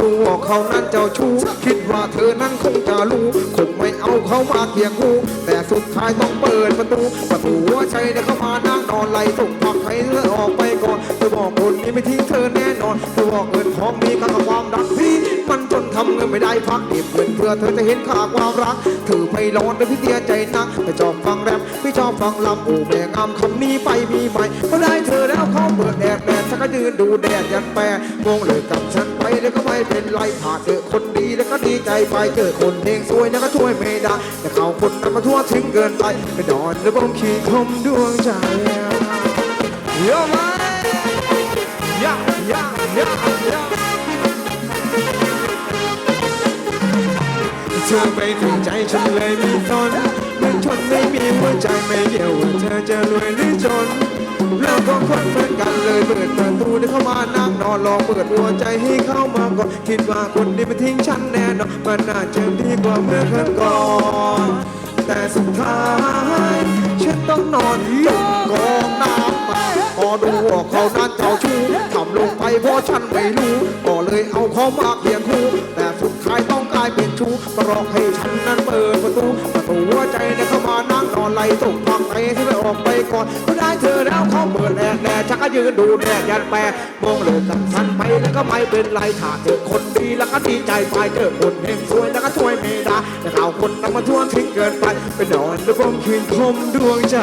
รู้ว่าเขานั้นเจ้าชู้ คิดว่าเธอนั้นคงจะรู้ คงไม่เอาเขามาเคียงคู่แต่สุดท้ายต้องเปิดประตู ประตูหัวใจเนี่ยเขามานั่งนอนไหลส่งผักให้เธอออกไปก่อนเธอบอกคนนี้ไม่ทิ้งเธอแน่นอนเธอบอกเงินทองมีค่ากับความรักพี่มันจนทำเงินไม่ได้พักเก็บเงินเพื่อเธอจะเห็นค่าความรักเธอไม่ร้อนแต่พี่เสียใจนักไม่ชอบฟังแรป ไม่ชอบฟังลำโอ้แม่งามคำนี้ไปมีใหม่ก็ได้เธอแล้วเขาเปิดแดดแดดฉันก็ยืนดูแดดยันแปรมองเลยกับฉันไปแล้วก็ไม่เป็นไรถ้าเจอคนดีแล้วก็ดีใจไปเจอคนเองสวยแล้วก็ช่วยไม่ได้แต่เขาคนนั้นมาทั่วถึงเกินไปไปนอนแล้วบ้องขี้คมดวงใจเยอะไหมยากยากยากยา เธอไม่ถึงใจฉันเลยมีตนมื่อชนไม่มีหัวใจไม่เกี่ยวว่าเธอจะรวยหรือจนเราก็คนเหมือนกันเลยเปิดประตูได้เข้ามานั่งนอนรอเปิดหัวใจให้เข้ามาก่อนคิดว่าคนนี้มันทิ้งฉันแน่นอนมันน่าจะดีกว่าเมื่อครั้งก่อนแต่สุดท้ายฉันต้องนอนยกกองน้ำมาพอดูว่าเขานั้นเจ้าชู้ทำลงไปเพราะฉันไม่รู้ก็เลยเอาเขามาเคียงคู่ ต้องกลายเป็นชู้ก็รอกให้ฉันนั้นเปิดประตูประตูหัวใจเนี่ยเข้ามานั่งนอนไหล่ส่งพักไปที่ไม่ออกไปก่อนก็ได้เธอแล้วเขาเปิดแดแดชักก็ยืนดูแดดยันแปรมองเลยกับฉันไปแล้วก็ไม่เป็นไรถ้าเจอคนดีแล้วก็ดีใจไปเจอคนเฮงสวยแล้วก็ช่วยไม่ได้แต่ข่าวคนนั้นมาท่วทิ้งเกินไปไปนอนแล้วผมคืนคมดวงใจ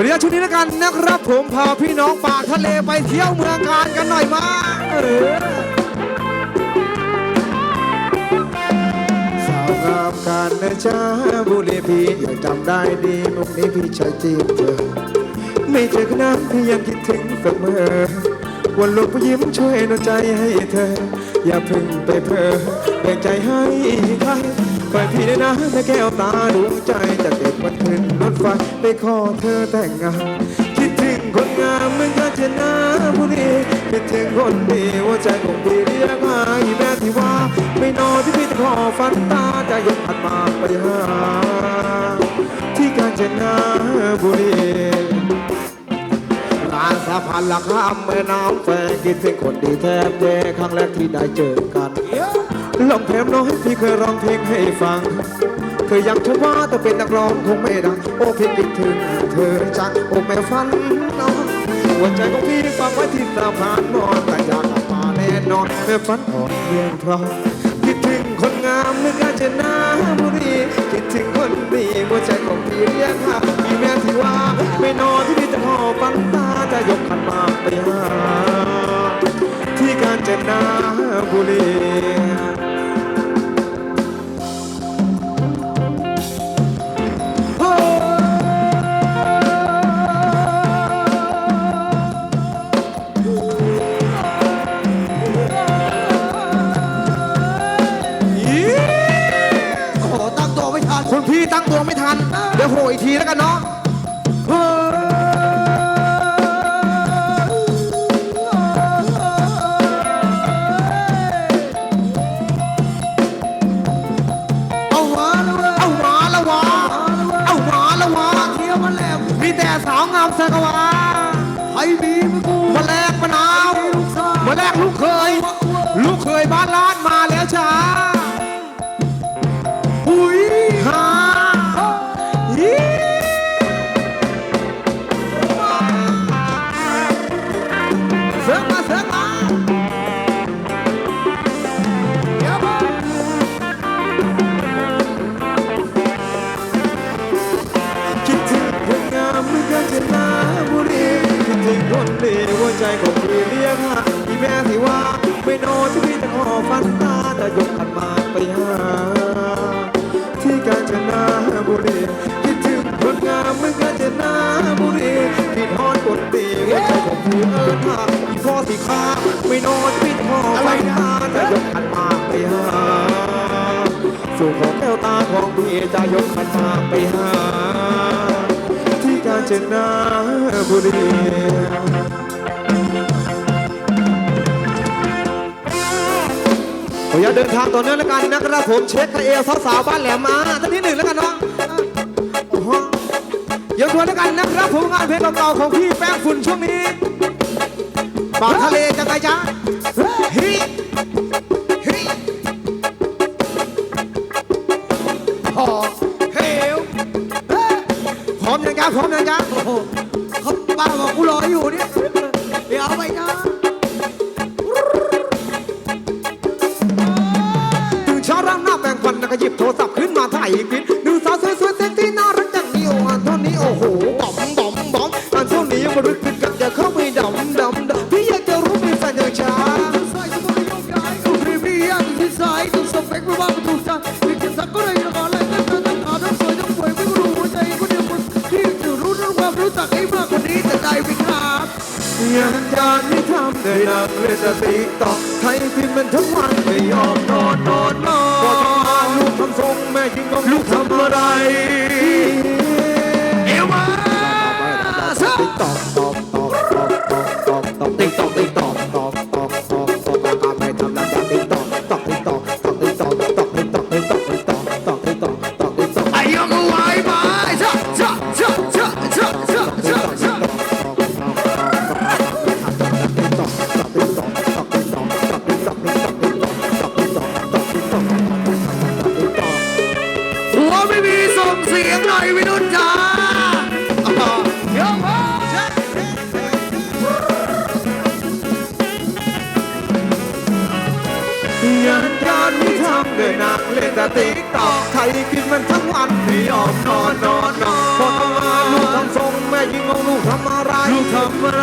วันนี้ชุดนี้แล้วกันนะครับ ผมพาพี่น้องปากทะเลไปเที่ยวเมืองการกันหน่อยมาเออสาวงามการนะจ้าบุรีพี่ยังจำได้ดีมุกนี้พี่ใช้จีบเธอไม่เจอกันนานพี่ยังคิดถึงเสมอวันลูกยิ้มช่วยหนใจให้เธอ อย่าพึ่งไปเพ้อแบ่งใจให้ใคร คอยพี่ได้นะแม่แก้วตาดวงใจจะเก็บวันขึ้นรถไฟไปขอเธอแต่งงานคิดถึงคนงามเหมือนกันเจนบุรีคิดถึงคนดีหัวใจของพี่เรียกหาอีแม่ที่ว่า ไม่นอนที่พี่จะขอฝันตาจะยกขันหมาไปหาที่กาญจนบุรีลานสะพานหลักข้ามแม่น้ำแฝงคิดถึงคนดีแทบแย่ครั้งแรกที่ได้เจอกัน ลองเพลงน้อยพี่เคยร้องเพลงให้ฟังเธอยังชมว่าแต่เป็นนักร้องคงไม่ดัง โอ้พี่คิดถึงเธอจังโอ้แม่ฝันน้องหัวใจของพี่ฝากไว้ที่สะพานนอนแต่อยากกลับมาแน่นอนแม่ฝันอ่อนเพียงเพราะคิดถึงคนงามเมื่อกาญจนาบุรีคิดถึงคนดีหัวใจของพี่เรียกหาพี่แม่ที่ว่าไม่นอนที่พี่จะหอฟันตาจะยกขันมาไปหาที่กาญจนาบุรี คุณพี่ตั้งตัวไม่ทัน เดี๋ยวโหอีกทีแล้วกันเนาะเอาหวานเอาหวานละหวานเอาหวานละหวานเที่ยวมันแหลมมีแต่สาวงามสกวาใครมีมึงกูมาแลกมะนาวลูกสามาแลกลูกเคย ลูกเคยบ้านล้านมาแล้วจ้า จะยกขันหมากไปหา ที่กาญจนบุรีขออย่าตเดินทางต่อเนื่องแล้วกันนะครับผมเช็คไคเอลสาวๆบ้านแหลมมาท่านที่หนึ่งแล้วกันเนาะโอ้โหเดี๋ยวทวนแล้วกันนะครับผมงานเพลงเก่าๆของพี่แป้งฝุ่นช่วงนี้บางทะเลจะไงจ๊ะฮ้ พร้อมยังจ๊ะพร้อมยังจ๊ะโอ้โหเขาป้าบอกกูรออยู่เนี่ยเดี๋ยวเอาไปนะตื่นเช้าร่างหน้าแปรงฟันแล้วก็หยิบโทรศัพท์ รู้เรื่องความรู้จักให้มากกว่านี้แต่ใจไม่ขาดอย่างการไม่ทำได้นักเล่นแต่ติ๊กตอกไทยพิมพ์มันทั้งวันไม่ยอมนอนนอนนอนพอทำงานลูกทำทรงแม่ยิงต้องลูกทำอะไรเอวมาซะติ๊กตอกตอกตอกตอกตอกตอกตอกติ๊กตอกติ๊กตอกตอกตอกตอกตอกตอกไม่ทำแล้วจากติ๊กตอกตอกติ๊กตอกตอกติ๊กตอก การไม่ทำเลยนักเล่นแต่ติ๊กตอกไทยกินมันทั้งวันไม่ยอมนอนนอนนอนพอทำงานลูกทำทรงแม่ยิงงงลูกทำอะไรลูกทำอะไร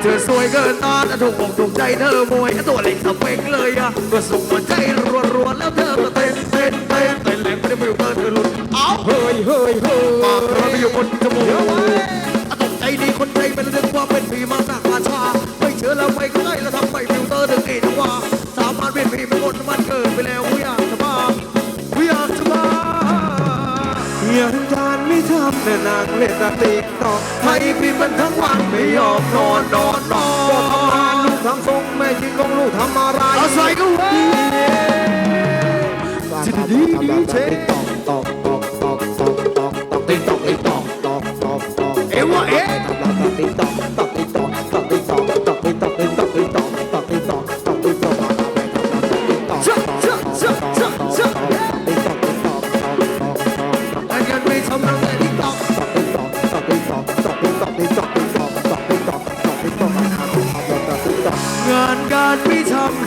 เธอสวยเกินต้านถูกอกถูกใจเธอมวยตัวเล็กสเปกเลยอะก็ส่งหัวใจรัวๆแล้วเธอก็เต้นเต้นเต้นเต้นแรงไม่ได้ฟิลเตอร์เธอหลุดเอ้าเฮ้ยเฮ้ยเฮ้ยปากเราไปอยู่บนจมูกตกใจดีคนใจเป็นเรื่องว่าเป็นผีมาหนักราชา ไปแล้วกูอยากจะมากูอยากจะมางานการไม่ทำเลยนักเล่นแต่ติ๊กตอกไทยกินมันทั้งวันไม่ยอมนอนนอนนอนพอทำงานลูกทำทรงแม่ยิงงงลูกทำอะไรอาใส่กูไว้ดีดีเช็ตอกตอกตอกตอกตอกตอกตอกติ๊กตอกติ๊กตอกตอกตอกตอกเอวะเอ๋ทำลายติ๊กตอกตอกติ๊กตอก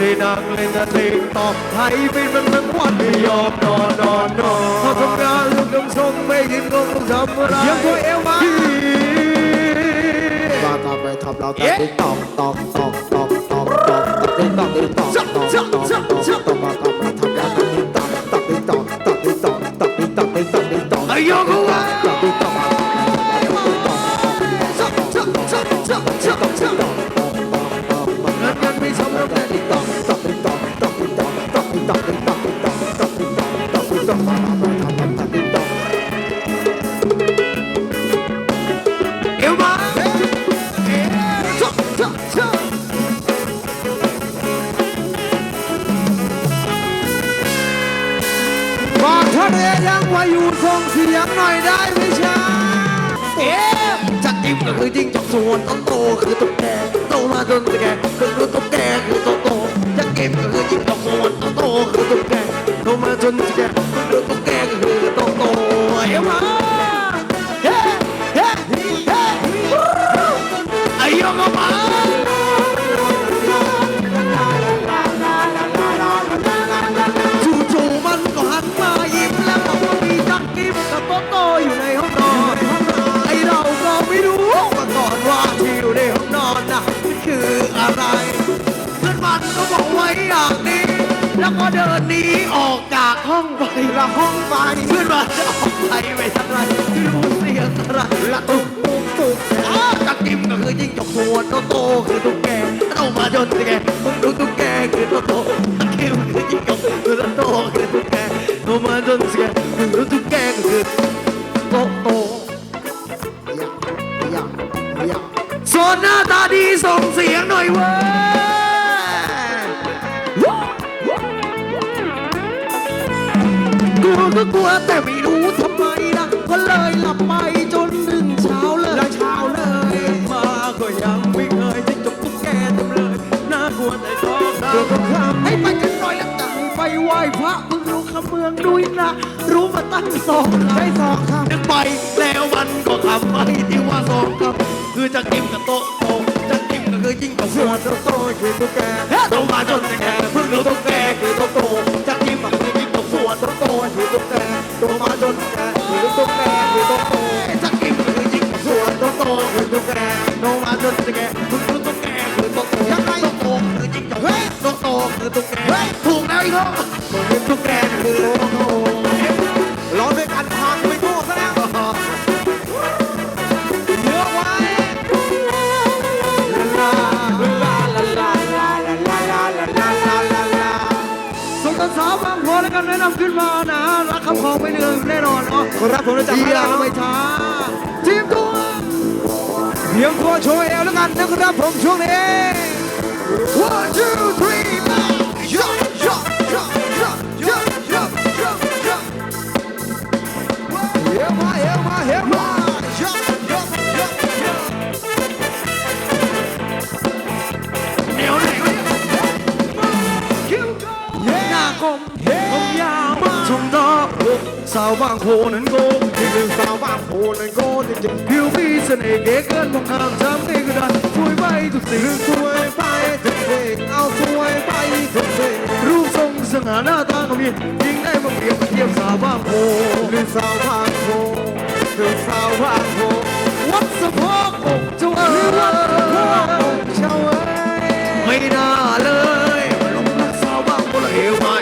ไปดังเล่นแต่ติ๊กต็อกไทยเป็นมันทั้งวันไม่ยอมนอนนอนนอนพอทำงานลูกน้ำชงไม่ยินงงทำอะไรเยี่ยมตัวเอวมาบ้าก็ไปทำเราแต่ติ๊กตอกตอกตอกตอกตอกตอกติ๊กตอกติ๊กตอกตอกตอกตอกตอกบ้าก็ไป วนต้องโตคือตุ๊กแกโตมาจนตุ๊กแก คืออะไร เพื่อนมันก็บอกไว้อย่างนี้ แล้วก็เดินหนีออกจากห้องไปละห้องไป เพื่อนมันจะออกไปไปทำอะไรไม่รู้เสียงอะไรละตุ๊กตุ๊กตุ๊กอ้าวจักกิ้มก็คือจิ้งจกส่วนโตโตคือตุ๊กแกโตมาจนตุ๊กแกมึงดูตุ๊กแกคือโตโตจักกิ้มคือจิ้งจกคือโตโตคือตุ๊กแกโตมาจนตุ๊กแกมึงดูตุ๊ก่งเสียงหน่อยเว้ยกลัวก็กลัวแต่ไม่รู้ทำไมนะก็เลยหลับไปจนถึงเช้าเลยแล้เช้าเลย มาก็ยังไม่เคยที่จบตุ๊กแกเต็เลยน่ากลัวแต่ชอบตาก็ทำให้ไปกันหน่อยแล้วกันไปไหว้พระมึงรู้คำเมืองด้วยนะ รู้มาตั้งสองใช้สองคำนึกไปแล้วมันก็ทำไปที่ว่าสองคำคือจะกินกับโต๊ะตรง ก็คือยิ่งกับำส่ส่ววนนโตๆคือตุ๊กแกโตมาจนแก่เพิ่งรู้ตุ๊กแกคือโตโตจะกินกับคือยิ่งกับส่วนโตๆคือตุ๊กแกโตมาจนแก่คือตุ๊กแกคือโตโตจะกินก็คือยิ่งกับส่วนโตโตคือตุ๊กแกโตมาจนแก่เพิ่งรู้ตุ๊กแกคือโตโตยังไงโตโตคือยิ่งกับโตโตคือตุ๊กแกถูกแล้วอีกแล้วตุ๊กแกคือโตโตร้องด้วยกันพังางพอแล้วกันแนะนำขึ้นมานะรักคำของไม่เลืมแน่นอนเนาะคนรับผมจะจับที่ให้อแล้ยากวไม่ช้าทีมตัวเดี๋ยวตัวโชว์เอวแล้วกันนะครับผมช่วงนี้ one two three four ยกยกยกยกยกยกยกยกเอวมาเอวมาเอวมายกยกยกยกเหนียวไหนวะเนี่ยคิ้วหน้ากลม ผมยาวชมดอกสาวบางโพนั้นโกงที่หนึ่งสาวบางโพนั่นโก้จริงผิวมีเสน่ห์เก๋เกินมองข้ามช้ำเองก็ได้ช่วยไปทุกสิ่งๆสวยไปถึงสิ่งเอาสวยไปถึงสิ่งรูปทรงสง่าหน้าตาก็มียิ่งได้มาเปรียบมาเทียบสาวบางโพหนึ่งสาวบางโพหนึ่งสาวบางโพวัดสะโพกอกเจ้าเอ๋พวกยเจ้าเอ้ยไม่น่าเลยมาหลงรักสาวบางโพละเอวมาเอวมา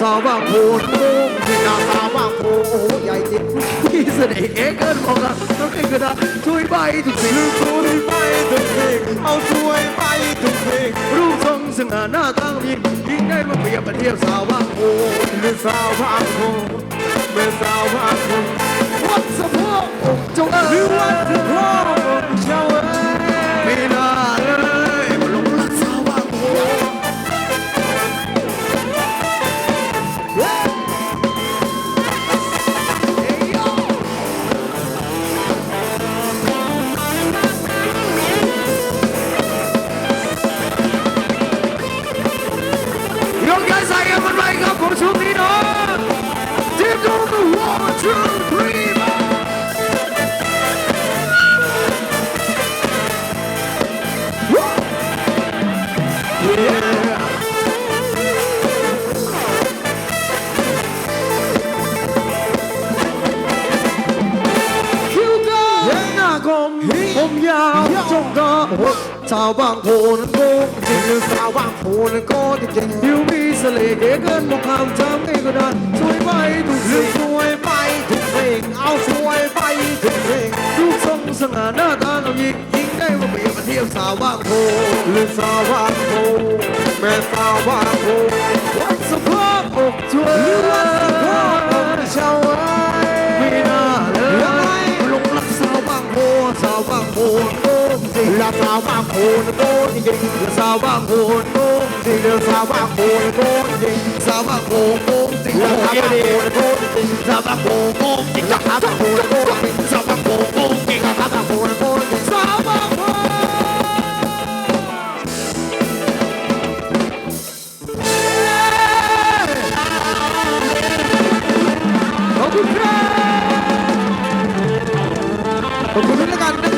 สาวบางโพนโง่ที่นาสาวบางโพโอ้โหใหญ่จริงมีเสน่ห์เอเกินมองกันต้องเอกระดาช่วยไปทุกสิ่งช่วยไปทุกสิ่งเอาช่วยไปทุกสิ่งรูปทรงสง่าหน้าตาดียิ่งได้มาเปรียบเทียบสาวบางโพหนึ่งสาวบางโพเป็นสาวบางโพวัดสาวบางโพนั้นโกงจริงหรือสาวบางโพนั่นโก้จริงๆผิวมีเสน่ห์เก๋เกินมองข้ามจำไม่ก็ได้ช่วยไปทุกหรือสิ่งสวยไปถึงสิ่งเอาสวยไปถึงสิ่งรูปทรงสง่าหน้าตาเอายิงยิงได้มาเปรียบมาเทียบสาวบางโพหรือสาวบางโพแม่สาวบางโพวัดสะโพกอกช่วย จริงและสาวบางโพนั่นโก้จริงสาวบางโพโง่ๆจ